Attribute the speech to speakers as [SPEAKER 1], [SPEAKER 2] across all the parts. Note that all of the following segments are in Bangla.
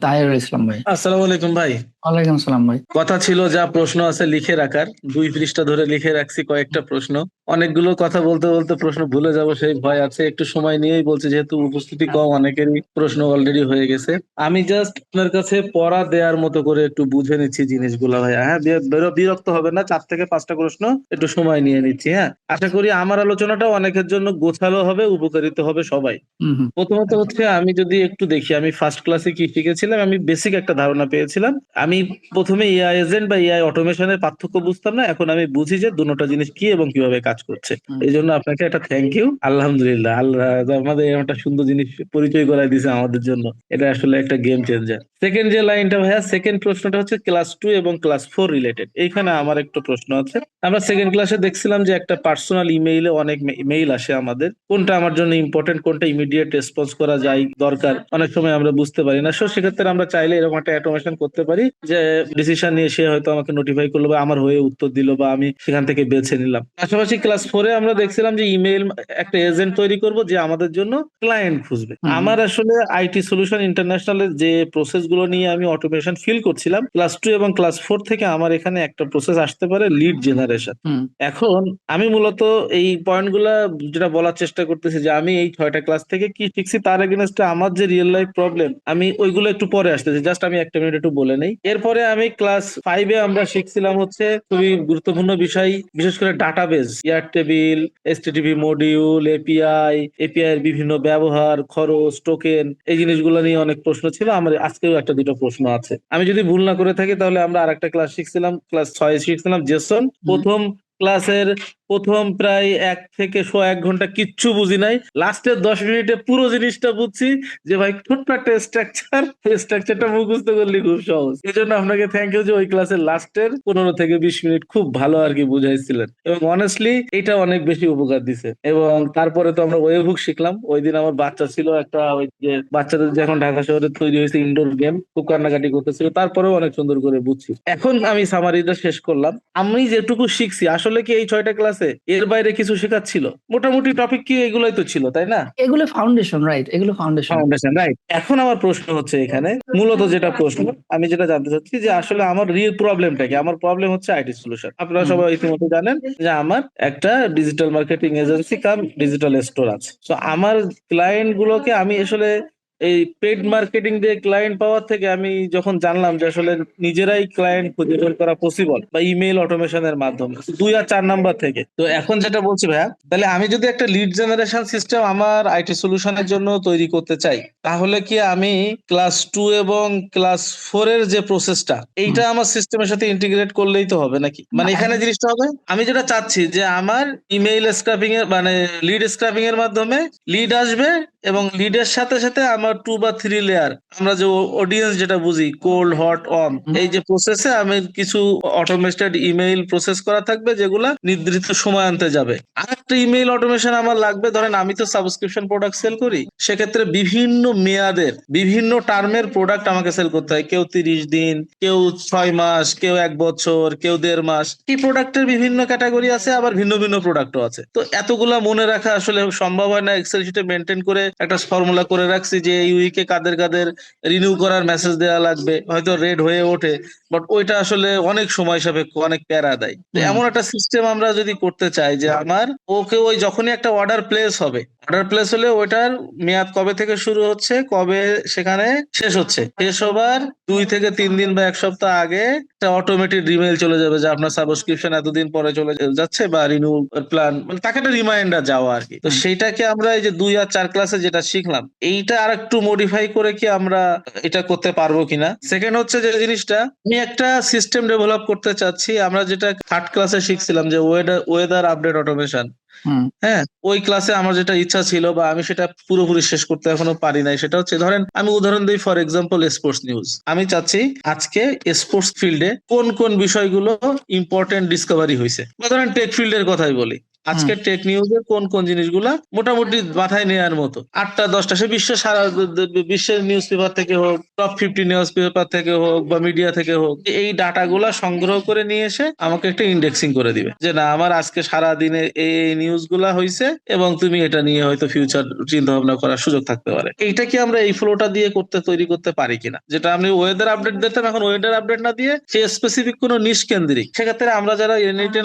[SPEAKER 1] তাহিরুল ইসলাম ভাই।
[SPEAKER 2] আসসালামু আলাইকুম ভাই।
[SPEAKER 1] ওয়ালাইকুম সালাম ভাই।
[SPEAKER 2] কথা ছিল যা প্রশ্ন আছে লিখে রাখার। দুই পৃষ্ঠা ধরে লিখে রাখছি কয়েকটা প্রশ্ন। অনেকগুলো কথা বলতে বলতে প্রশ্ন ভুলে যাব সেই ভয় আছে। একটু সময় নিয়েই বলছি যেহেতু উপস্থিতি কম অনেকেরই প্রশ্ন অলরেডি হয়ে গেছে। আমি জাস্ট আপনার কাছে পড়া দেওয়ার মতো করে একটু বুঝে নিচ্ছি জিনিসগুলো ভাই হ্যাঁ বিরক্ত হবে না চার থেকে পাঁচটা প্রশ্ন একটু সময় নিয়ে নিচ্ছি হ্যাঁ। আশা করি আমার আলোচনাটা অনেকের জন্য গোছালো হবে উপকারিত হবে সবাই। প্রথমত হচ্ছে আমি যদি একটু দেখি আমি ফার্স্ট ক্লাসে কি শিখেছিলাম আমি বেসিক একটা ধারণা পেয়েছিলাম। আমি প্রথমে এআই এজেন্ট বা এআই অটোমেশনের পার্থক্য বুঝতাম না এখন আমি বুঝি যে দুটোটা জিনিস কি এবং কীভাবে কাজ করছে। এই জন্য আপনাকে একটা থ্যাংক ইউ আলহামদুলিল্লাহ। আল্লাহ আমাদের একটা সুন্দর জিনিস পরিচয় করাই দিছে আমাদের জন্য। এটা আসলে একটা গেম চেঞ্জার সেকেন্ড যে লাইনটা ভাইয়া সেকেন্ড প্রশ্নটা হচ্ছে ক্লাস টু এবং ক্লাস ফোর রিলেটেড এইখানে আমার একটু প্রশ্ন আছে। আমরা সেকেন্ড ক্লাসে দেখছিলাম যে একটা পার্সোনাল ইমেইলে অনেক মেইল আসে আমাদের। কোনটা আমার জন্য ইম্পর্টেন্ট কোনটা ইমিডিয়েট রেসপন্স করা যায় দরকার? অনেক সময় আমরা বুঝতে পারি না। সো সেক্ষেত্রে আমরা চাইলে এরকম একটা অটোমেশন করতে পারি যে ডিসিশন নিয়ে সে হয়তো আমাকে নোটিফাই করল বা আমার হয়ে উত্তর দিল বা আমি সেখান থেকে বেছে নিলাম। পাশাপাশি ক্লাস ফোরে আমরা দেখছিলাম যে ইমেইল একটা এজেন্ট তৈরি করব যে আমাদের জন্য ক্লায়েন্ট খুঁজবে। আমার আসলে আইটি সলিউশন ইন্টারন্যাশনালের যে প্রসেস গুলো নিয়ে আমি অটোমেশন ফিল করছিলাম। ক্লাস টু এবং ক্লাস ফোর থেকে আমার এখানে একটা প্রসেস আসতে পারে লিড জেনারেশন এখন আমি মূলত এই পয়েন্টগুলা যেটা বলার চেষ্টা করতেছি যে আমি এই ছয়টা ক্লাস থেকে কি শিখছি তার এগেনস্টে আমার যে রিয়েল লাইফ প্রবলেম আমি ওইগুলো একটু পরে আসতেছি। জাস্ট আমি একটা মিনিট একটু বলে নেই। এরপরে আমি ক্লাস ফাইভে আমরা শিখছিলাম হচ্ছে খুবই গুরুত্বপূর্ণ বিষয় বিশেষ করে ডাটাবেজ ইয়ার টেবিল এসটিটিভি মডিউল এপিআই এপিআই এর বিভিন্ন ব্যবহার খরচ টোকেন এই জিনিসগুলো নিয়ে অনেক প্রশ্ন ছিল। আমার আজকেও একটা দুটো প্রশ্ন আছে। আমি যদি ভুল না করে থাকি তাহলে আমরা আরেকটা ক্লাস শিখছিলাম ক্লাস ছয় শিখছিলাম। জেসন প্রথম ক্লাসের প্রথম প্রায় এক থেকে শো এক ঘণ্টা কিচ্ছু বুঝি নাই। লাস্টের দশ মিনিটে পুরো জিনিসটা বুঝছি যে ভাই ছোট্ট একটা স্ট্রাকচার স্ট্রাকচারটা মুখস্থ করলে খুব সহজ। এই জন্য আপনাকে থ্যাংক ইউ যে ওই ক্লাসের লাস্টের পনেরো থেকে বিশ মিনিট খুব ভালো আর কি বুঝাইছিলেন। এবং অনেস্টলি এটা অনেক বেশি উপকার দিছে। এবং তারপরে তো আমরা ওয়েব হুক শিখলাম। ওই দিন আমার বাচ্চা ছিল একটা, ওই যে বাচ্চাদের যে এখন ঢাকা শহরে তৈরি হয়েছে ইনডোর গেম খুব কান্নাকাটি করতেছিল। তারপরেও অনেক সুন্দর করে বুঝছি। এখন আমি সামারিটা শেষ করলাম। আমি যেটুকু শিখছি, আসলে কি এই ছয়টা ক্লাসে এর বাইরে কিছু শেখাচ্ছিল? মোটামুটি টপিক কি এগুলোই তো ছিল তাই না?
[SPEAKER 1] এগুলো ফাউন্ডেশন রাইট এগুলো ফাউন্ডেশন
[SPEAKER 2] ফাউন্ডেশন রাইট এখন আমার প্রশ্ন হচ্ছে এখানে মূলত যেটা প্রশ্ন আমি যেটা জানতে চাচ্ছি যে আসলে আমার রিয়েল প্রবলেমটা কি? আমার প্রবলেম হচ্ছে আইটি সলিউশন আপনারা সবাই ইতিমধ্যে জানেন যে আমার একটা digital marketing agency cum digital store আছে। তো আমার ক্লায়েন্ট গুলোকে আমি আসলে এই পেড মার্কেটিং দিয়ে ক্লায়েন্ট পাওয়ার থেকে আমি যখন জানলাম যে আসলে নিজেরাই ক্লায়েন্ট খুঁজে বের করা পসিবল বা ইমেল অটোমেশনের মাধ্যমে দুই আর চার নাম্বার থেকে। তো এখন যেটা বলছি ভাইয়া তাহলে আমি যদি একটা লিড জেনারেশন সিস্টেম আমার আইটি সলিউশনের জন্য তৈরি করতে চাই তাহলে কি আমি ক্লাস টু এবং ক্লাস ফোর এর যে প্রসেসটা এইটা আমার সিস্টেমের সাথে ইন্টিগ্রেট করলেই তো হবে নাকি? মানে এখানে জিনিসটা হবে আমি যেটা চাচ্ছি যে আমার ইমেইল স্ক্রাপিং এর মানে লিড স্ক্রাপিং এর মাধ্যমে লিড আসবে এবং লিডের সাথে সাথে আমার টু বা থ্রি লেয়ার আমরা যে অডিয়েন্স যেটা বুঝি কোল্ড হট অন এই যে প্রসেসে আমি কিছু অটোমেটেড ইমেইল প্রসেস করা থাকবে যেগুলা নির্ধারিত সময় আনতে যাবে। আর একটা ইমেইল অটোমেশন আমার লাগবে ধরেন আমি তো সাবস্ক্রিপশন প্রোডাক্ট সেল করি সেক্ষেত্রে বিভিন্ন মেয়াদের বিভিন্ন টার্মের প্রোডাক্ট আমাকে সেল করতে হয়। কেউ তিরিশ দিন কেউ ছয় মাস কেউ এক বছর কেউ দেড় মাস। এই প্রোডাক্টের বিভিন্ন ক্যাটাগরি আছে আবার ভিন্ন ভিন্ন প্রোডাক্টও আছে। তো এতগুলা মনে রাখা আসলে সম্ভব হয় না এক্সেল শিটে মেনটেন করে একটা ফর্মুলা করে রাখছি যে এই উইকে কাদের কাদের রিনিউ করার মেসেজ দেওয়া লাগবে। হয়তো রেড হয়ে ওঠে। বাট ওইটা আসলে অনেক সময় সাপেক্ষ অনেক প্যারা দেয়। এমন একটা সিস্টেম আমরা যদি করতে চাই যে আমার ওকে ওই যখনই একটা অর্ডার প্লেস হবে অর্ডার প্লেস হলে ওইটার মেয়াদ কবে থেকে শুরু হচ্ছে কবে সেখানে শেষ হচ্ছে? শেষ হবার দুই থেকে তিন দিন বা এক সপ্তাহ আগে একটা অটোমেটেড ইমেল চলে যাবে যে আপনার সাবস্ক্রিপশন এতদিন পরে চলে যাচ্ছে বা রিনিউ প্ল্যান মানে তাকে একটা রিমাইন্ডার যাওয়া আর কি। তো। সেইটাকে আমরা এই যে দুই আর চার ক্লাসে যেটা শিখলাম এইটা আর একটু মডিফাই করে কি আমরা এটা করতে পারব কিনা? সেকেন্ড হচ্ছে যে জিনিসটা আমি একটা সিস্টেম ডেভেলপ করতে চাচ্ছি। আমরা যেটা থার্ড ক্লাসে শিখছিলাম যে ওয়েদার ওয়েদার আপডেট অটোমেশন হ্যাঁ ওই ক্লাসে আমার যেটা ইচ্ছা ছিল বা আমি সেটা পুরোপুরি শেষ করতে এখনও পারি নাই সেটা হচ্ছে ধরেন আমি উদাহরণ দিই ফর এক্সাম্পল স্পোর্টস নিউজ আমি চাচ্ছি আজকে স্পোর্টস ফিল্ডে কোন কোন বিষয়গুলো ইম্পর্টেন্ট ডিসকভারি হয়েছে বা ধরেন টেক ফিল্ডের কথাই বলি। আজকে টেক নিউজের কোন কোন জিনিসগুলা মোটামুটি মাথায় নেওয়ার মতো। আটটা দশটা সে বিশ্ব সারা বিশ্বের নিউজ পেপার থেকে হোক টপ ফিফটি নিউজ পেপার থেকে হোক বা মিডিয়া থেকে হোক এই ডাটাগুলা সংগ্রহ করে নিয়ে এসে আমাকে একটা ইন্ডেক্সিং করে দিবে। যে না আমার আজকে সারা দিনে এই নিউজগুলা হয়েছে এবং তুমি এটা নিয়ে হয়তো ফিউচার চিন্তা ভাবনা করার সুযোগ থাকতে পারে। এইটা কি আমরা এই ফ্লোটা দিয়ে করতে তৈরি করতে পারি কিনা? যেটা আমি ওয়েদার আপডেট দিতাম এখন ওয়েদার আপডেট না দিয়ে সে স্পেসিফিক কোনো নিশ কেন্দ্রিক। সেক্ষেত্রে আমরা যারা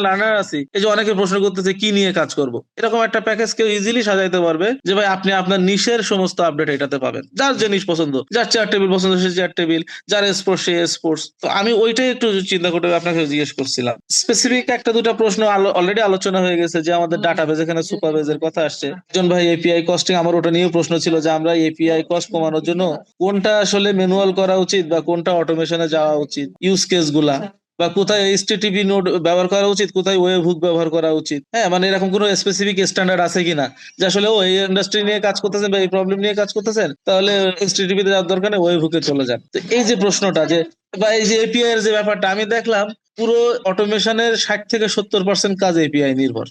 [SPEAKER 2] লার্নার আছি এই যে অনেকে প্রশ্ন করতেছে কি নিয়ে কাজ করব। এরকম একটা প্যাকেজ কেউ ইজিলি সাজাইতে পারবে যে ভাই আপনি আপনার নিশের সমস্ত আপডেট এটাতে পাবেন। যার যে নিশ পছন্দ যার চেয়ার টেবিল পছন্দ সে চেয়ার টেবিল যার স্পোর্টস সে স্পোর্টস তো আমি ওইটাই একটু চিন্তা করে আপনাকে জিজ্ঞেস করছিলাম। স্পেসিফিক একটা দুটো প্রশ্ন অলরেডি আলোচনা হয়ে গেছে যে আমাদের ডাটাবেজ এখানে সুপারবেজের কথা আসছে। একজন ভাই এপিআই কস্টিং আমার ওটা নিয়েও প্রশ্ন ছিল যে আমরা এপিআই কস্ট কমানোর জন্য কোনটা আসলে ম্যানুয়াল করা উচিত বা কোনটা অটোমেশনে যাওয়া উচিত? ইউজ কেসগুলা বা কোথায় এইচটিটিপি নোড ব্যবহার করা উচিত, কোথায় ওয়েব হুক ব্যবহার করা উচিত। হ্যাঁ মানে এরকম কোনো স্পেসিফিক স্ট্যান্ডার্ড আছে কিনা? যে আসলে, ও, এই ইন্ডাস্ট্রি নিয়ে কাজ করতেছেন বা এই প্রবলেম নিয়ে কাজ করতেছেন, তাহলে এইচটিটিপি তে যাওয়ার দরকার নেই ওয়েব হুকে চলে যান। তো এই যে প্রশ্নটা যে বা এই যে এপিআই এর যে ব্যাপারটা আমি দেখলাম পুরো অটোমেশনের ষাট থেকে সত্তর পার্সেন্ট কাজ এপিআই নির্ভর।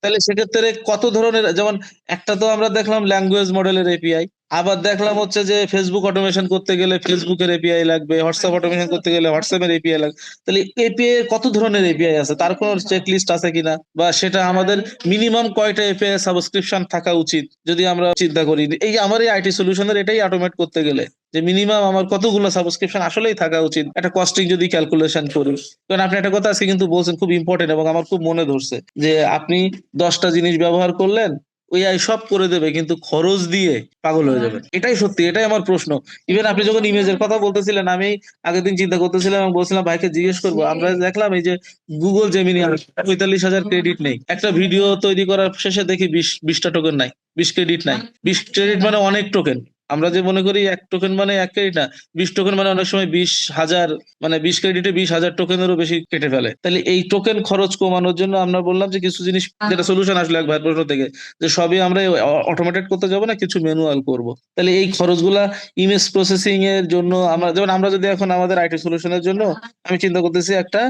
[SPEAKER 2] তাহলে সেক্ষেত্রে কত ধরনের যেমন একটা তো আমরা দেখলাম ল্যাঙ্গুয়েজ মডেলের এপিআই আবার দেখলাম হচ্ছে যে ফেসবুক অটোমেশন করতে গেলে ফেসবুকের এপিআই লাগবে হোয়াটসঅ্যাপ অটোমেশন করতে গেলে হোয়াটসঅ্যাপের এপিআই লাগবে। তাহলে এপিআই কত ধরনের এপিআই আছে? তার কোনো চেক লিস্ট আছে কিনা? বা সেটা আমাদের মিনিমাম কয়টা এপিআই সাবস্ক্রিপশন থাকা উচিত যদি আমরা চিন্তা করি? এই আমার এই আইটি সলিউশনের এটাই অটোমেট করতে গেলে। যে মিনিমাম আমার কতগুলো সাবস্ক্রিপশন আসলেই থাকা উচিত। একটা কস্টিং যদি ক্যালকুলেশন করি। কারণ আপনি একটা কথা আজকে কিন্তু বলছেন খুব ইম্পর্টেন্ট এবং আমার খুব মনে ধরছে যে আপনি দশটা জিনিস ব্যবহার করলেন ওই আই সব করে দেবে কিন্তু খরচ দিয়ে পাগল হয়ে যাবে এটাই সত্যি এটাই আমার প্রশ্ন। ইভেন আপনি যখন ইমেজের কথা বলতেছিলেন আমি আগের দিন চিন্তা করতেছিলাম এবং বলছিলাম ভাইকে জিজ্ঞেস করব। আমরা দেখলাম এই যে গুগল জেমিনি পঁয়তাল্লিশ হাজার ক্রেডিট নেই। একটা ভিডিও তৈরি করার শেষে দেখি বিশ বিশটা টোকেন নাই বিশ ক্রেডিট নাই। বিশ ক্রেডিট মানে অনেক টোকেন আমরা যে মনে করি এক টোকেন মানে এক ক্রেডিট না বিশ টোকেন মানে অনেক সময় বিশ হাজার মানে বিশ ক্রেডিটে বিশ হাজার টোকেনেরও বেশি কেটে ফেলে। তাহলে এই টোকেন খরচ কমানোর জন্য আমরা বললাম যে কিছু জিনিস যেটা সলিউশন আসলে এক ভাইয়ের প্রশ্ন থেকে যে সবই আমরা অটোমেটেড করতে যাব না কিছু ম্যানুয়াল করব। তাহলে এই খরচগুলা ইমেজ প্রসেসিং এর জন্য আমরা যেমন আমরা যদি এখন আমাদের আইটি সলিউশনের জন্য আমি চিন্তা করতেছি একটা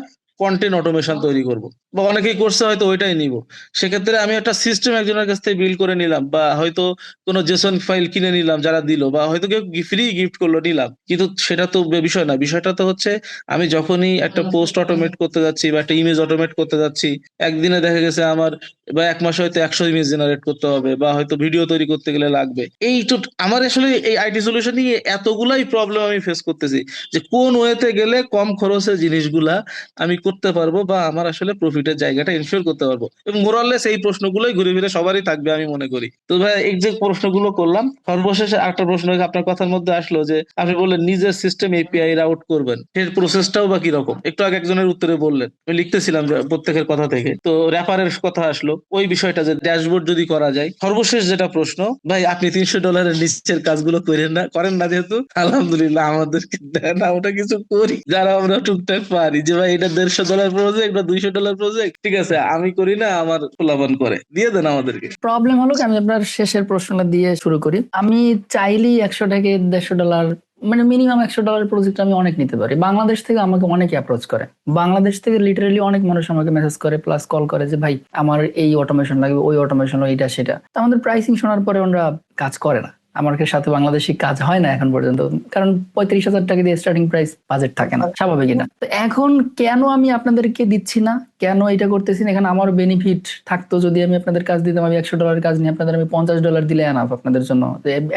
[SPEAKER 2] কন্টেন্ট অটোমেশন তৈরি করব। বা অনেকেই করছে হয়তো ওইটাই নিব। সেক্ষেত্রে আমি একটা সিস্টেম একজনের কাছ থেকে বিল্ড করে নিলাম বা হয়তো কোনো জেসন ফাইল কিনে নিলাম যারা দিল বা হয়তো কেউ ফ্রি গিফট করল নিলাম। কিন্তু সেটা তো বিষয় না। বিষয়টা তো হচ্ছে আমি যখনই একটা পোস্ট অটোমেট করতে যাচ্ছি বা একটা ইমেজ অটোমেট করতে যাচ্ছি একদিনে দেখা গেছে আমার বা এক মাসে হয়তো একশো ইমেজ জেনারেট করতে হবে বা হয়তো ভিডিও তৈরি করতে গেলে লাগবে। এই তো আমার আসলে এই আইটি সলিউশন নিয়ে এতগুলাই প্রবলেম আমি ফেস করতেছি যে কোন ওয়েতে গেলে কম খরচে জিনিসগুলা আমি করতে পারব বা আমার আসলে প্রফিটের জায়গাটা ইনশিওর করতে পারব। এবং মোরাললেস এই প্রশ্নগুলোই ঘুরে ফিরে সবারই থাকবে, আমি মনে করি। তো ভাই, এই যে প্রশ্নগুলো করলাম, সর্বশেষে একটা প্রশ্ন আপনার কথার মধ্যে আসলো যে, আপনি বললেন নিজের সিস্টেম এপিআই আউট করবেন। এর প্রসেসটাও বা কীরকম? একটু আগে একজনের উত্তরে বললেন, আমি লিখতেছিলাম প্রত্যেকের কথা থেকে। তো র্যাপারের কথা আসলো, ওই বিষয়টা যে ড্যাশবোর্ড যদি করা যায়, সর্বশেষ যেটা প্রশ্ন, ভাই, আপনি তিনশো ডলারের নিচের কাজগুলো করেন না করেন না যেহেতু, আলহামদুলিল্লাহ আমাদেরকে দেন আমরা কিছু করি। যারা আমরা টুকটাক পারি, যে ভাই, এটা দেড়শো ডলার প্রজেক্ট বা দুইশো ডলার প্রজেক্ট ঠিক আছে, আমি করি না, আমার ফলাফল করে। দিয়ে দেন আমাদেরকে।
[SPEAKER 1] প্রবলেম হলো আমি আপনার শেষের প্রশ্নটা দিয়ে শুরু করি। আমি চাইলেই একশো থেকে দেড়শো ডলার মানে মিনিমাম একশো ডলার প্রজেক্ট আমি অনেক নিতে পারি। বাংলাদেশ থেকে আমাকে অনেকে অ্যাপ্রোচ করে। বাংলাদেশ থেকে লিটারেলি অনেক মানুষ আমাকে মেসেজ করে প্লাস কল করে যে, ভাই, আমার এই অটোমেশন লাগবে, ওই অটোমেশন এইটা, সেটা। আমাদের প্রাইসিং শোনার পরে ওনারা কাজ করে না। আমার সাথে বাংলাদেশি কাজ হয় না এখন পর্যন্ত। কারণ পঁয়ত্রিশ হাজার টাকা দিয়ে স্টার্টিং প্রাইস বাজেট থাকে না। স্বাভাবিক এটা তো এখন কেন আমি আপনাদেরকে দিচ্ছি না? কেন এটা করতেছি না? এখানে আমার বেনিফিট থাকতো যদি আমি আপনাদের কাজ দিতাম, আমি একশো ডলার কাজ নিয়ে আপনাদের আমি পঞ্চাশ ডলার দিলে আনাফ আপনাদের জন্য।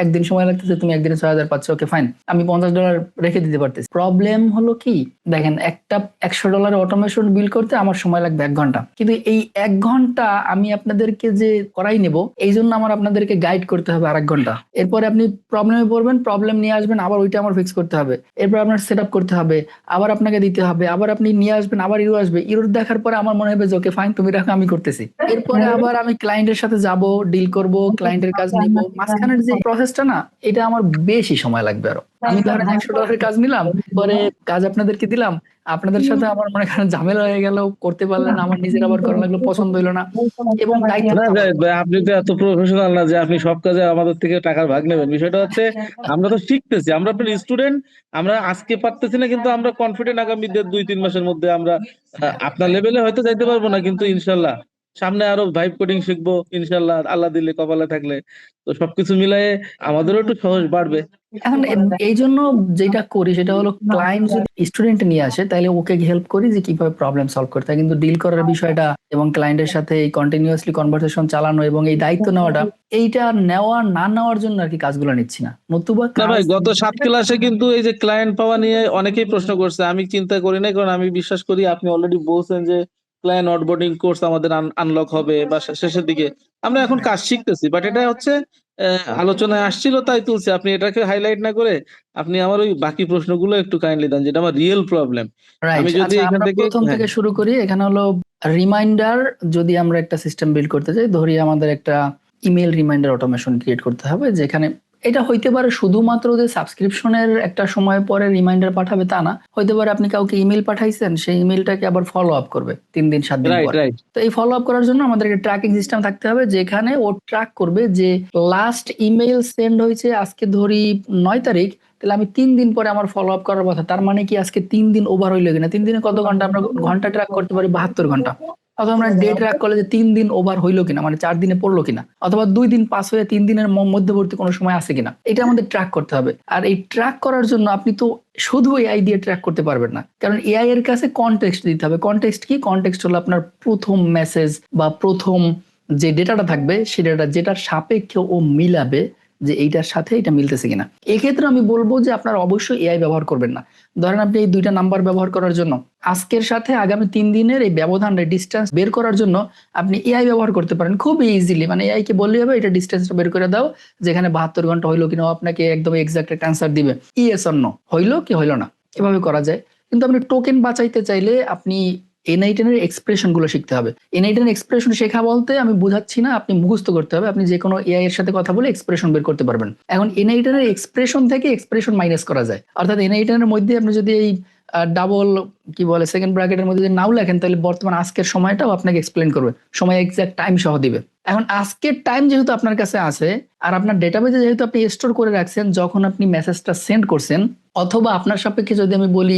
[SPEAKER 1] একদিন সময় লাগতেছে, তুমি একদিনে ছয় হাজার পাচ্ছ ওকে ফাইন আমি পঞ্চাশ ডলার রেখে দিতে পারতেছি। প্রবলেম হলো কি? দেখেন, একটা একশো ডলার অটোমেশন বিল করতে আমার সময় লাগবে এক ঘণ্টা। কিন্তু এই এক ঘণ্টা আমি আপনাদেরকে যে করাই নেব, এই জন্য আমার আপনাদেরকে গাইড করতে হবে আর এক ঘণ্টা এরপরে আপনি প্রবলেমে পড়বেন প্রবলেম নিয়ে আসবেন, আবার ওইটা আমার ফিক্স করতে হবে। এরপর আপনার সেট আপ করতে হবে, আবার আপনাকে দিতে হবে, আবার আপনি নিয়ে আসবেন, আবার ইউরো আসবে। ইউরো দেখার পরে আমার মনে হবে যে ওকে ফাইন তুমি রাখো, আমি করতেছি। এরপরে আবার আমি ক্লায়েন্টের সাথে যাব ডিল করব ক্লায়েন্টের কাজ নিব। মাঝখানের যে প্রসেসটা না, এটা আমার বেশি সময় লাগবে আরও। আমি ধরেন একশো ডলারের কাজ নিলাম পরে কাজ আপনাদেরকে দিলাম। আপনাদের সাথে আমার মনে করেন ঝামেলা হয়ে গেল করতে পারলেন আমার নিজের আবার করা লাগল পছন্দ হইল না। এবং
[SPEAKER 2] আপনি তো এত প্রফেশনাল না যে আপনি সব কাজে আমাদের থেকে টাকার ভাগ নেবেন। বিষয়টা হচ্ছে আমরা তো শিখতেছি আমরা আপনার স্টুডেন্ট আমরা আজকে পারতেছি না কিন্তু আমরা কনফিডেন্ট আগামী দুই তিন মাসের মধ্যে আমরা আপনার লেভেলে হয়তো যাইতে পারব না কিন্তু ইনশাল্লাহ। সামনে আরও ভাইব কোডিং শিখব ইনশাল্লাহ আল্লাহ দিলে কপালে থাকলে। তো সবকিছু মিলায়ে আমাদেরও একটু সহজ বাড়বে।
[SPEAKER 1] এখন এই জন্য যেটা করি সেটা হলো ক্লায়েন্ট যদি স্টুডেন্ট নিয়ে আসে তাহলে ওকে হেল্প করি যে কীভাবে প্রবলেম সলভ করতে হয় কিন্তু ডিল করার বিষয়টা এবং ক্লায়েন্টের সাথে এই কন্টিনিউয়াসলি কনভারসেশন চালানো এবং এই দায়িত্ব নেওয়াটা এইটা নেওয়া না নেওয়ার জন্য আর কি কাজগুলো নিচ্ছি না। নতুবা
[SPEAKER 2] না ভাই গত সাত ক্লাসে কিন্তু এই যে ক্লায়েন্ট পাওয়া নিয়ে অনেকেই প্রশ্ন করছে। আমি চিন্তা করি না কারণ আমি বিশ্বাস করি আপনি অলরেডি বলছেন যে ক্লায়েন্ট অনবোর্ডিং কোর্স আমাদের আনলক হবে বা শেষের দিকে। আমরা এখন কাজ শিখতেছি বাট এটা হচ্ছে আলোচনায় আসছিল তাই তুলছে। আপনি এটাকে হাইলাইট না করে আপনি আমার ওই বাকি প্রশ্নগুলো একটু কাইন্ডলি দেন যেটা আমার রিয়েল প্রবলেম আমি যদি
[SPEAKER 1] আচ্ছা
[SPEAKER 2] এখান থেকে-
[SPEAKER 1] প্রথম
[SPEAKER 2] হ্যাঁ।
[SPEAKER 1] থেকে শুরু করি। এখানে হলো রিমাইন্ডার যদি আমরা একটা সিস্টেম বিল্ড করতে চাই ধরি আমাদের একটা ইমেল রিমাইন্ডার অটোমেশন ক্রিয়েট করতে হবে যেখানে এটা হইতে পারে শুধুমাত্র যে সাবস্ক্রিপশনের একটা সময় পরে রিমাইন্ডার পাঠাবে তা না। হইতে পারে আপনি কাউকে ইমেল পাঠাইছেন সেই ইমেলটাকে আবার ফলো আপ করবে তিন দিন সাত দিন পরে। তো এই ফলো আপ করার জন্য আমাদের একটা ট্র্যাকিং সিস্টেম থাকতে হবে যেখানে ও ট্র্যাক করবে যে লাস্ট ইমেল সেন্ড হয়েছে আজকে ধরি নয় তারিখ তাহলে আমি তিন দিন পরে আমার ফলো আপ করার কথা। তার মানে কি আজকে তিন দিন ওভার হইল কিনা? তিন দিনে কত ঘণ্টা আমরা ঘণ্টা ট্র্যাক করতে পারি? বাহাত্তর ঘণ্টা। অথবা আমরা ডে ট্র্যাক করলে যে তিন দিন ওভার হইল কিনা মানে চার দিনে পড়ল কিনা অথবা দুই দিন পাস হয়ে তিন দিনের মধ্যবর্তী কোনো সময় আছে কিনা এটা আমাদের ট্র্যাক করতে হবে। আর এই ট্র্যাক করার জন্য আপনি তো শুধু এআই দিয়ে ট্র্যাক করতে পারবেন না কারণ এআই এর কাছে কনটেক্সট দিতে হবে। কনটেক্সট কি? কনটেক্সট হলো আপনার প্রথম মেসেজ বা প্রথম যে ডেটাটা থাকবে সে ডেটা যেটার সাপেক্ষে ও মিলাবে যে এইটার সাথে এটা মিলতেছে কিনা। এক্ষেত্রে আমি বলব যে আপনার অবশ্যই এআই ব্যবহার করবেন না। ধরেন আপনি এই দুইটা নাম্বার ব্যবহার করার জন্য, আজকের সাথে আগামী তিন দিনের এই ব্যবধান ডিস্টেন্স বের করার জন্য আপনি এআই ব্যবহার করতে পারেন খুব ইজিলি মানে এআই কে বললেই হবে, এটা ডিস্টেন্সটা বের করে দাও, যেখানে বাহাত্তর ঘণ্টা হইল কিনা আপনাকে একদম এক্সাক্ট একটা অ্যান্সার দিবে। ইয়েস অন্য হইল কি হইল না? এভাবে করা যায়। কিন্তু আপনি টোকেন বাঁচাইতে চাইলে আপনি এনআইটেন এর এক্সপ্রেশনগুলো শিখতে হবে। এনআইটেন এক্সপ্রেশন শেখা বলতে আমি বুঝাচ্ছি না, আপনি মুখস্থ করতে হবে। আপনি যে কোনো এআই এর সাথে কথা বলে এক্সপ্রেশন বের করতে পারবেন। এখন এনআইটেন এর এক্সপ্রেশন থেকে এক্সপ্রেশন মাইনাস করা যায়। অর্থাৎ এনআইটেন এর মধ্যে আপনি যদি এই ডাবল কি বলে সেকেন্ড ব্র্যাকেটের মধ্যে যদি নাও লেখেন, তাহলে বর্তমান আজকের সময়টাও আপনাকে এক্সপ্লেন করবে। সময় এক্সাক্ট টাইম সহ দিবে। এখন আজকের টাইম যেহেতু আপনার কাছে আছে, আর আপনার ডেটাবেজে যেহেতু আপনি স্টোর করে রাখছেন, যখন আপনি মেসেজটা সেন্ড করছেন, অথবা আপনার সাপেক্ষে যদি আমি বলি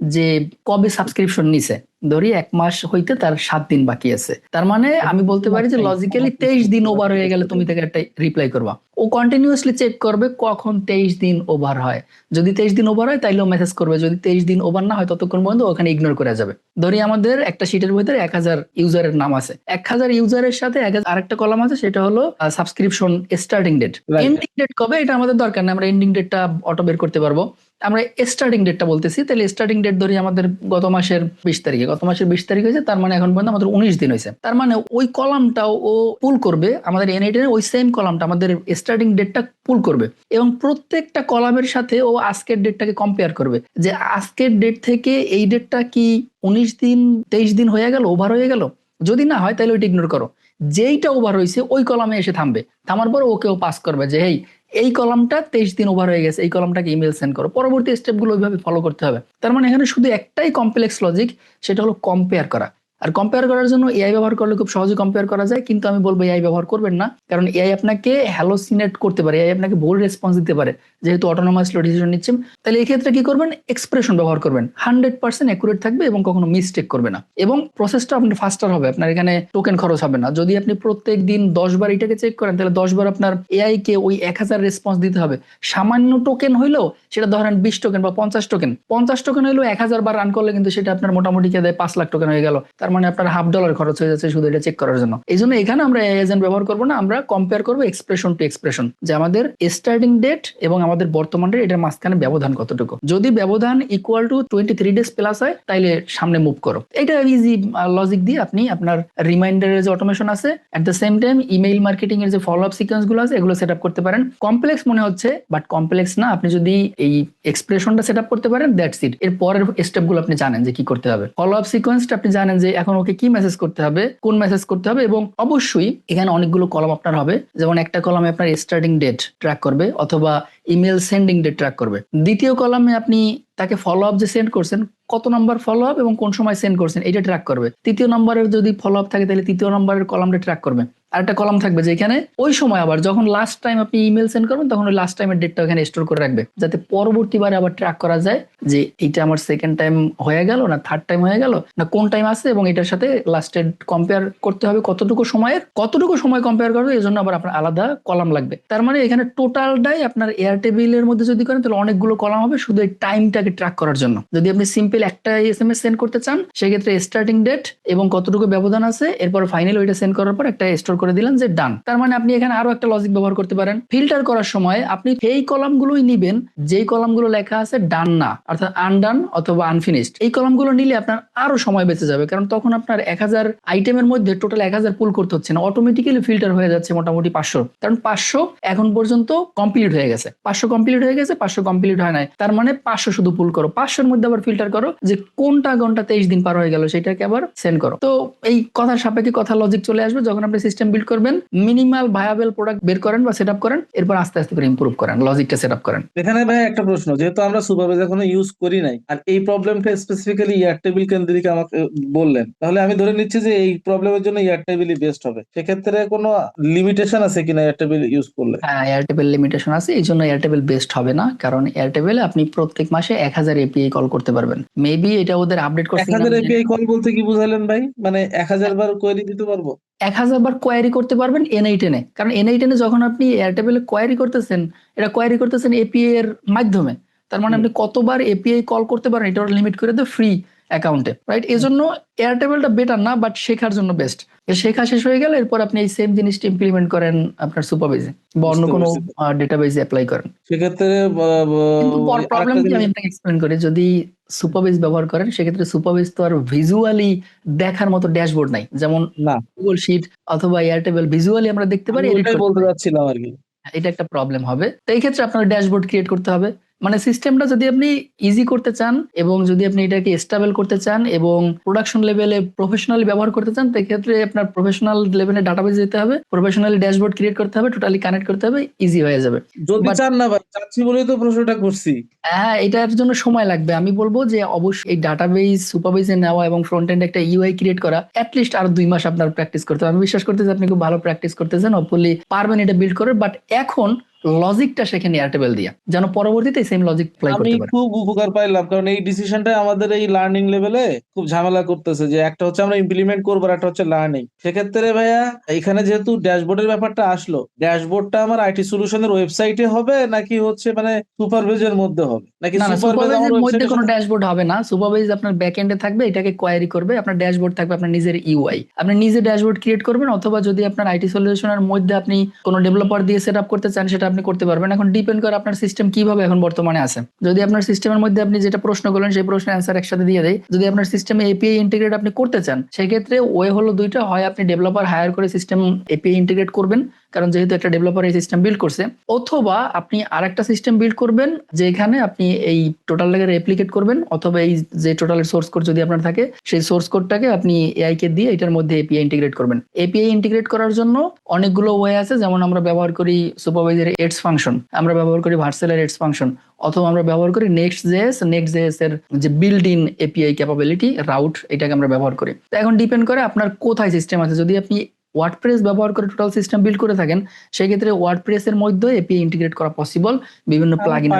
[SPEAKER 1] যে কবে সাবস্ক্রিপশন নিছে? ধরি এক মাস হইতে তার সাত দিন বাকি আছে। তার মানে আমি বলতে পারি যে লজিক্যালি তেইশ দিন ওভার হয়ে গেলে তুমি তাকে একটা রিপ্লাই করবা। ও কন্টিনিউসলি চেক করবে কখন তেইশ দিন ওভার হয়। যদি তেইশ দিন ওভার হয় তাইলেও মেসেজ করবে। যদি তেইশ দিন ওভার না হয় ততক্ষণ পর্যন্ত ওখানে ইগনোর করে যাবে। ধরি আমাদের একটা শিটের ভিতরে এক হাজার ইউজারের নাম আছে। এক হাজার ইউজারের সাথে আরেকটা কলাম আছে সেটা হলো subscription starting date ending date কবে? এটা আমাদের দরকার নেই আমরা এন্ডিং ডেটটা অটো বের করতে পারব। আমরা স্টার্টিং ডেটটা বলতেছি, তাহলে স্টার্টিং ডেট ধরি আমাদের গত মাসের বিশ তারিখে। গত মাসের বিশ তারিখ হয়েছে, তার মানে এখন পর্যন্ত আমাদের উনিশ দিন হয়েছে। তার মানে ওই কলামটাও ও পুল করবে, আমাদের এন এনআইটের ওই সেম কলামটা, আমাদের স্টার্টিং ডেটটা পুল করবে। এবং প্রত্যেকটা কলামের সাথে ও আজকের ডেটটাকে কম্পেয়ার করবে। যে আজকের ডেট থেকে এই ডেটটা কি উনিশ দিন, তেইশ দিন হয়ে গেল ওভার হয়ে গেল? যদি না হয়, তাহলে ওইটা ইগনোর করো। যেইটা ওভার হয়েছে ওই কলামে এসে থামবে। থামার পর ওকেও পাস করবে যে, হেই, এই কলামটা তেইশ দিন ওভার হয়ে গেছে, এই কলামটাকে ইমেল সেন্ড করো। পরবর্তী স্টেপগুলো ওইভাবে ফলো করতে হবে। তার মানে এখানে শুধু একটাই কমপ্লেক্স লজিক সেটা হলো কম্পেয়ার করা। আর কম্পেয়ার করার জন্য এআই ব্যবহার করলে খুব সহজে কম্পেয়ার করা যায়, কিন্তু আমি বলব এআই ব্যবহার করবেন না। কারণ এআই আপনাকে হ্যালোসিনেট করতে পারে এআই আপনাকে ভুল রেসপন্স দিতে পারে, যেহেতু অটোনোমাসলি ডিসিশন নিচ্ছেন তাহলে এই ক্ষেত্রে কি করবেন? এক্সপ্রেশন ব্যবহার করবেন। হান্ড্রেড পার্সেন্ট অ্যাকুরেট থাকবে এবং কখনো মিস্টেক করবে না। এবং প্রসেসটা আপনার ফাস্টার হবে, আপনার এখানে টোকেন খরচ হবে না। যদি আপনি প্রত্যেক দিন দশ বার এটাকে চেক করেন, তাহলে দশ বার আপনার এআই কে ওই এক হাজার রেসপন্স দিতে হবে। সামান্য টোকেন হইলেও সেটা ধরেন বিশ টোকেন বা পঞ্চাশ টোকেন পঞ্চাশ টোকেন হইলেও এক হাজার বার রান করলে কিন্তু সেটা আপনার মোটামুটি কে দেয় পাঁচ লাখ টোকেন হয়ে গেল। তার মানে আপনার হাফ ডলার খরচ হয়ে যাচ্ছে শুধু এটা চেক করার জন্য। এই জন্য এখানে আমরা এজেন্ট ব্যবহার করব না, আমরা কম্পেয়ার করব এক্সপ্রেশন টু এক্সপ্রেশন যে আমাদের স্টার্টিং ডেট এবং আমাদের বর্তমান ডেট এটার মাঝখানে ব্যবধান কতটুকু। যদি ব্যবধান equal to twenty three days plus হয়, তাইলে সামনে মুভ করো। এটা ইজি লজিক দিয়ে আপনি আপনার রিমাইন্ডারের যে অটোমেশন আছে at the same time email marketing এর যে ফলো আপ সিকোয়েন্সগুলো আছে, এগুলো সেট আপ করতে পারেন। কমপ্লেক্স মনে হচ্ছে বাট কমপ্লেক্স না, আপনি যদি এই এক্সপ্রেশনটা সেট আপ করতে পারেন দ্যাটস ইট এর পরের স্টেপগুলো আপনি জানেন যে কি করতে হবে। ফলো আপ সিকোয়েন্সটা আপনি জানেন যে এখন ওকে কি মেসেজ করতে হবে, কোন মেসেজ করতে হবে এবং অবশ্যই এখানে অনেকগুলো কলম আপনার হবে। যেমন একটা কলমে আপনার স্টার্টিং ডেট ট্র্যাক করবে অথবা ইমেল সেন্ডিং ডেট ট্র্যাক করবে। দ্বিতীয় কলামে আপনি তাকে ফলো আপ যে সেন্ড করছেন, কত নম্বর ফলো আপ এবং কোন সময় সেন্ড করছেন এটা ট্র্যাক করবে। তৃতীয় নম্বরের যদি ফলো আপ থাকে, তাহলে তৃতীয় নম্বরের কলামটা ট্র্যাক করবে। আর একটা কলাম থাকবে যে এখানে ওই সময় আবার যখন লাস্ট টাইম আপনি ইমেল সেন্ড করবেন, তখন ওই লাস্ট টাইমের ডেটটা ওখানে স্টোর করে রাখবে। যাতে পরবর্তীবারে আবার ট্র্যাক করা যায় যে এইটা আমার সেকেন্ড টাইম হয়ে গেল না থার্ড টাইম হয়ে গেল, না কোন টাইম আছে এবং এটার সাথে লাস্টের কম্পেয়ার করতে হবে কতটুকু সময়ের। কতটুকু সময় কম্পেয়ার করবে এই জন্য আবার আপনার আলাদা কলাম লাগবে। তার মানে এখানে টোটালটাই আপনার এয়ার টেবিলের মধ্যে যদি করেন, তাহলে অনেকগুলো কলাম হবে শুধু এই টাইমটাকে ট্র্যাক করার জন্য। যদি আপনি সিম্পল একটা এস এম এস সেন্ড করতে চান, সেক্ষেত্রে স্টার্টিং ডেট এবং কতটুকু ব্যবধান আছে, এরপর ফাইনাল ওইটা সেন্ড করার পর একটা স্টোর করে দিলেন যে ডান তার মানে আপনি এখানে আরও একটা লজিক ব্যবহার করতে পারেন। ফিল্টার করার সময় আপনি সেই কলামগুলোই নিবেন, যেই কলামগুলো লেখা আছে ডান না, অর্থাৎ আনডান অথবা আনফিনিশড এই কলামগুলো নিলে আপনার আরও সময় বেঁচে যাবে, কারণ তখন আপনার এক হাজার আইটেমের মধ্যে টোটাল এক হাজার পুল করতে হচ্ছে না অটোমেটিক্যালি ফিল্টার হয়ে যাচ্ছে মোটামুটি পাঁচশো। কারণ পাঁচশো এখন পর্যন্ত কমপ্লিট হয়ে গেছে। পাঁচশো কমপ্লিট হয়ে গেছে, পাঁচশো কমপ্লিট হয় নাই। তার মানে পাঁচশো শুধু পুল করো। পাঁচশোর মধ্যে আবার ফিল্টার করো যে কোনটা ঘণ্টা তেইশ দিন পার হয়ে গেল, সেটাকে আবার সেন্ড করো। তো এই কথার সাপেক্ষে কথা লজিক চলে আসবে, যখন আপনি সিস্টেম বিল্ড করবেন মিনিমাল ভায়াবল প্রোডাক্ট বের করেন বা সেট আপ করেন এরপর আস্তে আস্তে করে ইমপ্রুভ করেন লজিকটা সেট আপ করেন।
[SPEAKER 2] এখানে ভাই একটা প্রশ্ন যেহেতু আমরা সুপারভাইজার এখনও ইউজ করি নাই আর এই প্রবলেমটা স্পেসিফিক্যালি এয়ারটেবিল কেন্দ্রিক আমাকে বললেন তাহলে আমি ধরে নিচ্ছি যে এই প্রবলেমের জন্য এয়ারটেবিলই বেস্ট হবে। সেক্ষেত্রে কোনো লিমিটেশন আছে কিনা এয়ারটেবিল ইউজ করলে?
[SPEAKER 1] হ্যাঁ এয়ারটেবিল লিমিটেশন আছে এই জন্য এয়ারটেবিল বেস্ট হবে না কারণ এয়ারটেবিলে আপনি প্রত্যেক মাসে এক হাজার এপিআই কল করতে পারবেন। মেবি এটা ওদের আপডেট
[SPEAKER 2] এক
[SPEAKER 1] করছে
[SPEAKER 2] হাজার এপিআই কল বলতে কি বুঝালেন ভাই? মানে এক হাজার বার কোয়েরি দিতে পারব?
[SPEAKER 1] এক হাজার বার কোয়ারি করতে পারবেন এনআই টেনে কারণ এনআই টেনে যখন আপনি এয়ারটেবিলে কোয়ারি করতেছেন এটা কোয়ারি করতেছেন এপিআই এর মাধ্যমে। তার মানে আপনি কতবার এপিআই কল করতে পারেন এটা লিমিট করে দেয় ফ্রি অ্যাকাউন্টে রাইট এই জন্য এয়ারটেবিলটা বেটার না বাট শেখার জন্য বেস্ট শেখা শেষ হয়ে গেলে এরপর আপনি এই সেম জিনিসটা ইমপ্লিমেন্ট করেন আপনার সুপারভাইজে বা অন্য কোনো। ডেটাবেজে অ্যাপ্লাই করেন।
[SPEAKER 2] সেক্ষেত্রে
[SPEAKER 1] প্রবলেম কি আমি আপনাকে এক্সপ্লেন করি যদি সুপারভাইজ ব্যবহার করেন সেক্ষেত্রে সুপারভাইজ তো আর ভিজুয়ালি দেখার মতো ড্যাশবোর্ড নাই। যেমন গুগল শিট অথবা এয়ারটেবল ভিজুয়ালি আমরা দেখতে পারি
[SPEAKER 2] বলতে
[SPEAKER 1] পারি।
[SPEAKER 2] চাচ্ছিলাম আর কি।
[SPEAKER 1] এটা একটা প্রবলেম হবে। তো এই ক্ষেত্রে আপনার ড্যাশবোর্ড ক্রিয়েট করতে হবে। মানে সিস্টেমটা যদি আপনি ইজি করতে চান এবং যদি আপনি এটাকে স্টেবল করতে চান এবং প্রোডাকশন লেভেলে প্রফেশনালি ব্যবহার করতে চান সেক্ষেত্রে আপনার প্রফেশনাল লেভেলে ডাটাবেজ যেতে হবে প্রফেশনালি ড্যাশবোর্ড ক্রিয়েট করতে হবে টোটালি কানেক্ট করতে হবে ইজি হয়ে যাবে।
[SPEAKER 2] যদি চান না ভাই চাচ্ছি বলেই তো প্রশ্নটা করছি।
[SPEAKER 1] হ্যাঁ এটার জন্য সময় লাগবে। আমি বলব যে অবশ্যই এই ডাটাবেজ সুপারভাইজে নেওয়া এবং ফ্রন্ট এন্ড একটা ইউআই ক্রিয়েট করা অ্যাটলিস্ট আর দুই মাস আপনার প্র্যাকটিস করতে হবে। আমি বিশ্বাস করতেছি আপনি খুব ভালো প্র্যাকটিস করতেছেন। হপফুলি পারবেন এটা বিল্ড করে বাট এখন লজিকটা সেখানে এয়ারটেবল দিয়া। যেন পরবর্তীতে সেম লজিক
[SPEAKER 2] আমি
[SPEAKER 1] করতে পারে।
[SPEAKER 2] খুব উপকার পাইলাম কারণ এই ডিসিশনটা আমাদের এই লার্নিং লেভেলে খুব ঝামেলা করতেছে যে একটা হচ্ছে আমরা ইমপ্লিমেন্ট করব আর একটা হচ্ছে লার্নিং সেক্ষেত্রে ভাইয়া এখানে যেহেতু ড্যাশবোর্ডের ব্যাপারটা আসলো ড্যাশবোর্ডটা আমার আইটি সলিউশনের ওয়েবসাইটে হবে নাকি হচ্ছে মানে সুপারভাইজের মধ্যে হবে? নাকি
[SPEAKER 1] সুপারভাইজের মধ্যে কোনো ড্যাশবোর্ড হবে না। সুপারভাইজ আপনার ব্যাক এন্ডে থাকবে এটাকে কোয়ারি করবে আপনার ড্যাশবোর্ড থাকবে আপনার নিজের ইউআই আপনি নিজে ড্যাশবোর্ড ক্রিয়েট করবেন অথবা যদি আপনার আইটি সলিউশনের মধ্যে আপনি কোনো ডেভেলপার দিয়ে সেট আপ করতে চান সেটা আপনি করতে পারবেন। এখন ডিপেন্ড করে আপনার সিস্টেম কীভাবে এখন বর্তমানে আছে। যদি আপনার সিস্টেমের মধ্যে আপনি যেটা প্রশ্ন করলেন, সেই প্রশ্নের অ্যান্সার একসাথে দিয়ে দেয় যদি আপনার সিস্টেমে এপিআই ইন্টিগ্রেট আপনি করতে চান, সেক্ষেত্রে ওয়ে হলো দুইটা। হয় আপনি ডেভেলপার হায়ার করে সিস্টেম এপিআই ইন্টিগ্রেট করবেন কারণ যেহেতু একটা ডেভেলপার এই সিস্টেম বিল্ড করছে, অথবা আপনি আরেকটা সিস্টেম বিল্ড করবেন যেখানে আপনি এই টোটালটাকে রেপ্লিকেট করবেন, অথবা এই যে টোটালের সোর্স কোড যদি আপনার থাকে, সেই সোর্স কোডটাকে আপনি এআই কে দিয়ে এটার মধ্যে এপিআই ইন্টিগ্রেট করবেন। এপিআই ইন্টিগ্রেট করার জন্য অনেকগুলো ওয়ে আছে, যেমন আমরা ব্যবহার করি সুপারভাইজার এডস ফাংশন আমরা ব্যবহার করি ভার্সেলের এডস ফাংশন অথবা আমরা ব্যবহার করি নেক্সট জেএস নেক্সট জেএস এর যে build in API capability route এটাকে আমরা ব্যবহার করি। এখন ডিপেন্ড করে আপনার কোথায় সিস্টেম আছে। যদি আপনি ওয়ার্ডপ্রেস ব্যবহার করে টোটাল সিস্টেম বিল্ড করে থাকেন সেক্ষেত্রে ওয়ার্ডপ্রেস এর মধ্যে এপিআই ইন্টিগ্রেট করা পসিবল বিভিন্ন প্লাগইন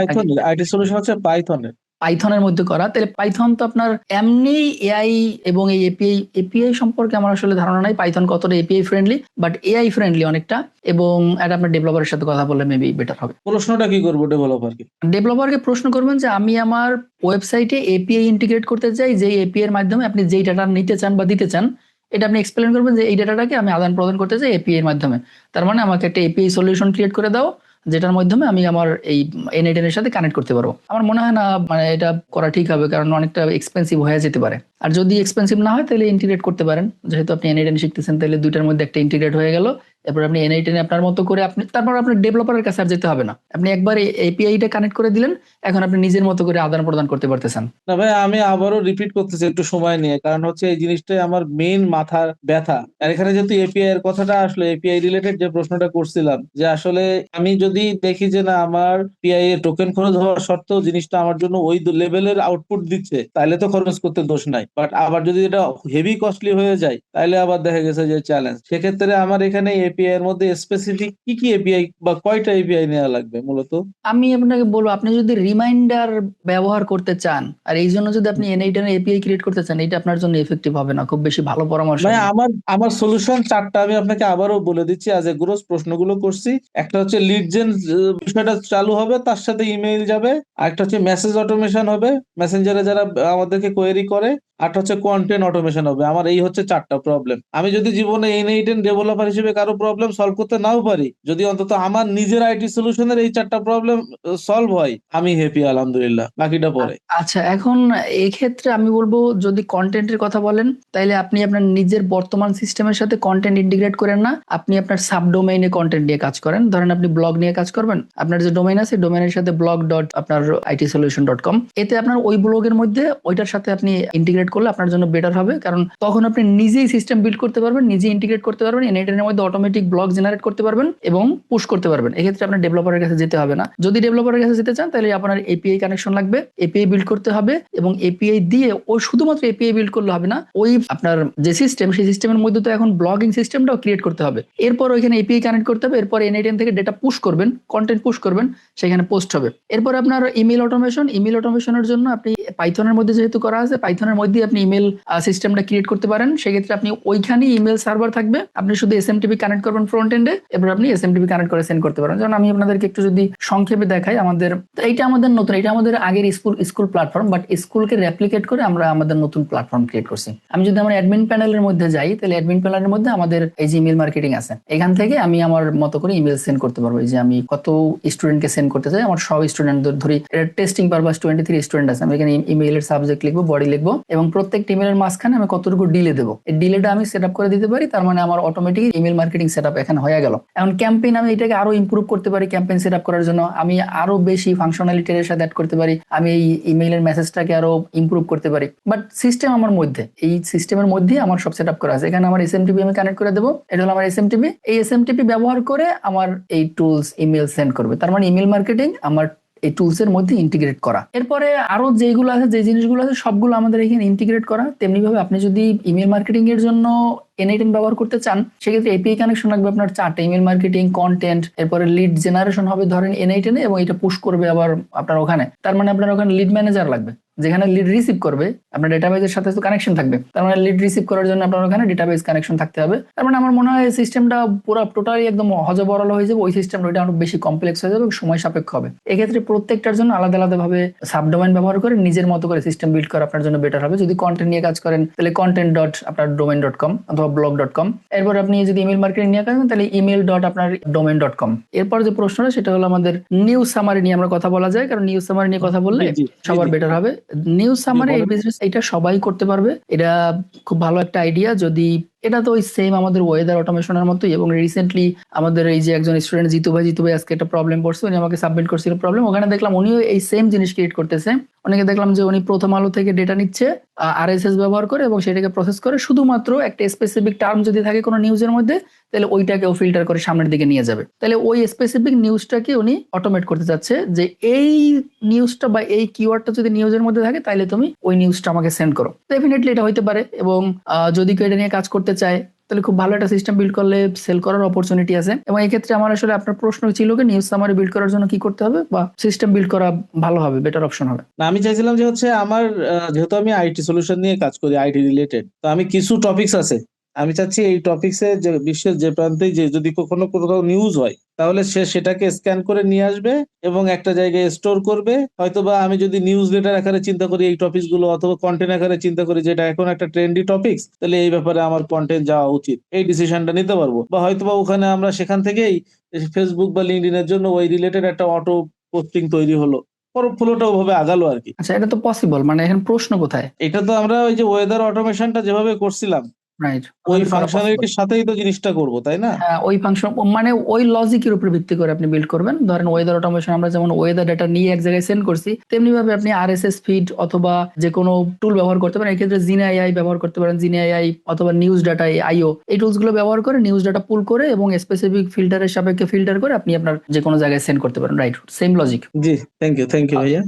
[SPEAKER 2] আইটি সলিউশন হচ্ছে পাইথনের
[SPEAKER 1] পাইথনের মধ্যে করা। তাহলে পাইথন তো আপনার এমনি এআই এবং এই এপিআই এপিআই সম্পর্কে আমার আসলে ধারণা নাই পাইথন কতটা API friendly but AI friendly অনেকটা এবং এটা আপনার ডেভেলপারের সাথে কথা বললে মেবি বেটার হবে।
[SPEAKER 2] প্রশ্নটা কি করব ডেভেলপারকে
[SPEAKER 1] ডেভেলপারকে প্রশ্ন করবেন যে আমি আমার ওয়েবসাইটে এপিআই ইন্টিগ্রেট করতে চাই যেই এপিআই এর মাধ্যমে আপনি যেই ডাটা নিতে চান বা দিতে চান এটা আপনি এক্সপ্লেন করবেন যে এই ডেটাটাকে আমি আদান প্রদান করতে চাই এপিআই এর মাধ্যমে। তার মানে আমাকে একটা এপিআই সলিউশন ক্রিয়েট করে দাও, যেটার মাধ্যমে আমি আমার এই এনএটেন এর সাথে কানেক্ট করতে পারব। আমার মনে হয় না মানে এটা করা ঠিক হবে, কারণ অনেকটা এক্সপেন্সিভ হয়ে যেতে পারে। আর যদি এক্সপেন্সিভ না হয়, তাহলে ইন্টিগ্রেট করতে পারেন। যেহেতু আপনি এনএটেন শিখতেছেন, তাহলে দুইটার মধ্যে একটা ইন্টিগ্রেট হয়ে গেল। এরপর আপনি এনআই আপনার মতো করে আপনি, তারপর আপনার ডেভেলপারের কাছে আর যেতে হবে না। আপনি একবার এপিআইটা কানেক্ট করে দিলেন, এখন আপনি নিজের মতো করে আদান প্রদান করতে পারতেছেন।
[SPEAKER 2] না ভাই, আমি আবারও রিপিট করতেছি একটু সময় নিয়ে, কারণ হচ্ছে এই জিনিসটাই আমার মেইন মাথার ব্যথা। আর এখানে যেহেতু এপিআই এর কথাটা আসলো এপিআই রিলেটেড যে প্রশ্নটা করছিলাম, যে আসলে আমি যদি দেখি যে না, আমার পিআই এর টোকেন খরচ হওয়ার সত্ত্বেও জিনিসটা আমার জন্য ওই লেভেলের আউটপুট দিচ্ছে, তাহলে তো খরচ করতে দোষ নাই। বাট আবার যদি এটা হেভি কস্টলি হয়ে যায় তাহলে আবার দেখা গেছে যে চ্যালেঞ্জ সেক্ষেত্রে আমার এখানে এপিআই এর মধ্যে স্পেসিফিক কি কি এপিআই বা কয়টা এপিআই নেওয়া লাগবে মূলত?
[SPEAKER 1] আমি আপনাকে বলব আপনি যদি রিমাইন্ডার ব্যবহার করতে চান আর এই জন্য যদি আপনি এনআই টেনে এপিআই ক্রিয়েট করতে চান এটা আপনার জন্য এফেক্টিভ হবে না খুব বেশি ভালো পরামর্শ
[SPEAKER 2] ভাই আমার আমার সলিউশন চারটা আমি আপনাকে আবারও বলে দিচ্ছি আজ এ গ্রোস প্রশ্নগুলো করছি। একটা হচ্ছে লিড জেন বিষয়টা চালু হবে তার সাথে ইমেইল যাবে। আরেকটা হচ্ছে মেসেজ অটোমেশন হবে। মেসেঞ্জারে যারা আমাদেরকে কোয়েরি করে আরটা হচ্ছে কন্টেন্ট অটোমেশন হবে। আমার এই হচ্ছে চারটা প্রবলেম আমি যদি জীবনে এই নেইটেন ডেভেলপার হিসেবে কারও প্রবলেম সলভ করতে নাও পারি, যদি অন্তত আমার নিজের আইটি সলিউশনের এই চারটা প্রবলেম সলভ হয়, আমি হ্যাপি আলহামদুলিল্লাহ। বাকিটা পরে।
[SPEAKER 1] আচ্ছা এখন এক্ষেত্রে আমি বলব, যদি কন্টেন্টের কথা বলেন তাহলে আপনি আপনার নিজের বর্তমান সিস্টেমের সাথে কন্টেন্ট ইন্টিগ্রেট করেন না। আপনি আপনার সাব ডোমেইনে কন্টেন্ট নিয়ে কাজ করেন। ধরেন আপনি ব্লগ নিয়ে কাজ করবেন। আপনার যে ডোমেইন আছে ডোমেইনের সাথে ব্লগ ডট আপনার আইটি সলিউশন ডট কম এতে আপনার ওই ব্লগের মধ্যে ওইটার সাথে আপনি ইন্টিগ্রেট করলে আপনার জন্য বেটার হবে। কারণ তখন আপনি নিজেই সিস্টেম বিল্ড করতে পারবেন, নিজেই ইন্টিগ্রেট করতে পারবেন এনএটের মধ্যে অটোমেটিক ব্লগ জেনারেট করতে পারবেন এবং পুশ করতে পারবেন। এক্ষেত্রে আপনার ডেভেলপারের কাছে যেতে হবে না। যদি ডেভেলপারের কাছে যেতে চান, তাহলে আপনার এপিআই কানেকশন লাগবে এপিআই বিল্ড করতে হবে এবং এপিআই দিয়ে ও শুধুমাত্র এপিআই বিল্ড করলে হবে না, ওই আপনার যে সিস্টেম সেই সিস্টেমের মধ্যে তো এখন ব্লগিং সিস্টেমটাও ক্রিয়েট করতে হবে। এরপর ওইখানে এপিআই কানেক্ট করতে হবে, এরপর এনআইটেন থেকে ডেটা পুশ করবেন কন্টেন্ট পুশ করবেন, সেখানে পোস্ট হবে। এরপর আপনার ইমেল অটোমেশন ইমেল অটোমেশনের জন্য আপনি পাইথনের মধ্যে যেহেতু করা আছে পাইথনের মধ্যে আপনি ইমেল সিস্টেমটা ক্রিয়েট করতে পারেন, সেক্ষেত্রে আপনি ওইখানেই ইমেল সার্ভার থাকবে। আপনি শুধু এসএমটিপি কানেক্ট করবেন ফ্রন্ট এন্ডে এবার আপনি এসএমটিপি কানেক্ট করে সেন্ড করতে পারেন। যেমন আমি আপনাদেরকে একটু যদি সংক্ষেপে দেখাই, আমাদের এইটা আমাদের নতুন এটা আমাদের আগের স্কুল স্কুল প্ল্যাটফর্ম বাট স্কুলকে রেপ্লিকেট করে আমরা আমাদের নতুন প্ল্যাটফর্ম ক্রিয়েট করছি। আমি যদি আমার অ্যাডমিন প্যানেলের মধ্যে যাই, তাহলে অ্যাডমিন প্যানেলের মধ্যে আমাদের এই যে ইমেল মার্কেটিং আছে, এখান থেকে আমি আমার মতো করে ইমেল সেন্ড করতে পারব। যে আমি কত স্টুডেন্টকে সেন্ড করতে চাই, আমার সব স্টুডেন্টদের ধরি testing purpose twenty three student আছে। আমি এখানে ইমেইলের সাবজেক্ট লিখব বডি লিখব, এবং প্রত্যেকটা ইমেলের মাঝখানে আমি কতটুকু ডিলে দেবো? এই ডিলেটা আমি সেট করে দিতে পারি, তার মানে আমার অটোমেটিক ইমেল মার্কেটিং সেট এখানে হয়ে গেল। এখন ক্যাম্পেইন আমি এটাকে আরও ইমপ্রুভ করতে পারি ক্যাম্পেইন সেট করার জন্য। আমি আরও বেশি ফাংশনালিটি এর সাথে অ্যাড করতে পারি। আমি এই ইমেইলের মেসেজটাকে আরও ইমপ্রুভ করতে পারি। বাট সিস্টেম আমার মধ্যে, এই সিস্টেমের মধ্যে আমার সব সেট করা আছে। এখানে আমার এসএমটিপি আমি কানেক্ট করে দেবো। এটা হলো আমার এসএমটিপি এই এসএমটিপি ব্যবহার করে আমার এই টুলস ইমেল সেন্ড করবে। তার মানে ইমেল মার্কেটিং আমার এই টুলস এর মধ্যে ইন্টিগ্রেট করা। এরপরে আরও যেগুলো আছে, যে জিনিসগুলো আছে, সবগুলো আমাদের এখানে ইন্টিগ্রেট করা। তেমনি ভাবে আপনি যদি ইমেল মার্কেটিং এর জন্য এনআইটেন ব্যবহার করতে চান, সেক্ষেত্রে এপিআই কানেকশন লাগবে আপনার চারটে ইমেল মার্কেটিং কন্টেন্ট এরপরে লিড জেনারেশন হবে ধরেন এনআইটেনে এবং এটা পুশ করবে আবার আপনার ওখানে। তার মানে আপনার ওখানে লিড ম্যানেজার লাগবে, যেখানে লিড রিসিভ করবে, আপনার ডেটাবেজের সাথে তো কানেকশন থাকবে। তার মানে লিড রিসিভ করার জন্য আপনার ওখানে ডেটাবেজ কানেকশন থাকতে হবে। তার মানে আমার মনে হয় সিস্টেমটা পুরো টোটালি একদম হজবরল হয়ে যাবে, ওই সিস্টেমটা ওইটা আরও বেশি কমপ্লেক্স হয়ে যাবে এবং সময় সাপেক্ষ হবে। এক্ষেত্রে প্রত্যেকটার জন্য আলাদা আলাদা ভাবে সাবডোমেন ব্যবহার করে নিজের মতো করে সিস্টেম বিল্ড করা আপনার জন্য বেটার হবে। যদি কন্টেন্ট নিয়ে কাজ করেন, তাহলে কন্টেন্ট ডট আপনার ডোমেন ডট কম অথবা ব্লগ ডট কম এরপর আপনি যদি ইমেল মার্কেটিং নিয়ে কাজ করেন তাহলে ইমেল ডট আপনার ডোমেন ডট কম এরপর যে প্রশ্নটা সেটা হলো আমাদের নিউ সামারি নিয়ে আমরা কথা বলা যায়। কারণ নিউ সামারি নিয়ে কথা বললে সবার বেটার হবে। নিউ সামারি এই বিজনেস এটা সবাই করতে পারবে। এটা খুব ভালো একটা আইডিয়া যদি এটা তো ওই সেম আমাদের ওয়েদার অটোমেশনের মতোই এবং রিসেন্টলি আমাদের এই যে একজন স্টুডেন্ট জিতু ভাই জিতু ভাই আজকে একটা প্রবলেম পড়ছে উনি আমাকে সাবমিট করছিল প্রবলেম ওখানে দেখলাম উনিও এই সেম জিনিস ক্রিয়েট করতেছে। অনেকে দেখলাম যে উনি প্রথম আলো থেকে ডেটা নিচ্ছে আর ব্যবহার করে এবং সেটাকে প্রসেস করে। শুধুমাত্র একটা স্পেসিফিক টার্ম যদি থাকে কোনো নিউজের মধ্যে তাহলে ওইটাকেও ফিল্টার করে সামনের দিকে নিয়ে যাবে। তাহলে ওই স্পেসিফিক নিউজটাকে উনি অটোমেট করতে চাচ্ছে যে এই নিউজটা বা এই কিওয়ার্ডটা যদি নিউজের মধ্যে থাকে, তাহলে তুমি ওই নিউজটা আমাকে সেন্ড করো। ডেফিনেটলি এটা হতে পারে এবং যদি কেউ এটা নিয়ে কাজ করতে চায়, তাহলে খুব ভালো একটা সিস্টেম বিল্ড করলে সেল করার অপরচুনিটি আছে। এবং এই ক্ষেত্রে আমার আসলে আপনার প্রশ্ন ছিল কি নিউজ সামারি বিল্ড করার জন্য কি করতে হবে বা সিস্টেম বিল্ড করা ভালো হবে বেটার অপশন হবে?
[SPEAKER 2] না, আমি চাইছিলাম যে হচ্ছে আমার যেহেতু আমি আইটি সলিউশন নিয়ে কাজ করি আইটি রিলেটেড তো আমি কিছু টপিকস আছে আমি চাচ্ছি এই টপিকসে যে বিশ্বের যে প্রান্তে যে যদি কখনো কোথাও নিউজ হয় তাহলে সে সেটাকে স্ক্যান করে নিয়ে আসবে এবং একটা জায়গায় স্টোর করবে। হয়তোবা আমি যদি নিউজ লেটার আকারে চিন্তা করি এই টপিকগুলো অথবা কন্টেন্ট আকারে চিন্তা করি যেটা এখন একটা ট্রেন্ডি টপিকস তাহলে এই ব্যাপারে আমার কন্টেন্ট যাওয়া উচিত। এই ডিসিশনটা নিতে পারব। বা হয়তোবা ওখানে আমরা সেখান থেকেই ফেসবুক বা লিঙ্কডিনের জন্য ওই রিলেটেড একটা অটো পোস্টিং তৈরি হলো। ফ্লোটা ওভাবে আগালো আর কি।
[SPEAKER 1] আচ্ছা এটা তো পসিবল মানে এখন প্রশ্ন কোথায়?
[SPEAKER 2] এটা তো আমরা ওই যে ওয়েদার অটোমেশনটা যেভাবে করছিলাম
[SPEAKER 1] রাইট
[SPEAKER 2] ওই ফাংশনালিটির সাথেই তো জিনিসটা করব তাই না?
[SPEAKER 1] হ্যাঁ ওই ফাংশন মানে ওই লজিকের উপর ভিত্তি করে আপনি বিল্ড করবেন। ধরেন ওয়েদার অটোমেশন আমরা যেমন ওয়েদার ডাটা নিয়ে এক জায়গায় সেন্ড করছি তেমনি ভাবে আপনি আরএসএস ফিড অথবা যে কোনো টুল ব্যবহার করতে পারেন। এক্ষেত্রে জিনে আইআই ব্যবহার করতে পারেন জিনে আইআই অথবা নিউজ ডাটা আইও এই টুলসগুলো ব্যবহার করে নিউজ ডাটা পুল করে এবং স্পেসিফিক ফিল্টারের সাপেক্ষে ফিল্টার করে আপনি আপনার যে কোনো জায়গায় সেন্ড করতে পারেন। রাইট সেম লজিক
[SPEAKER 2] জি থ্যাংক ইউ থ্যাংক ইউ ভাইয়া।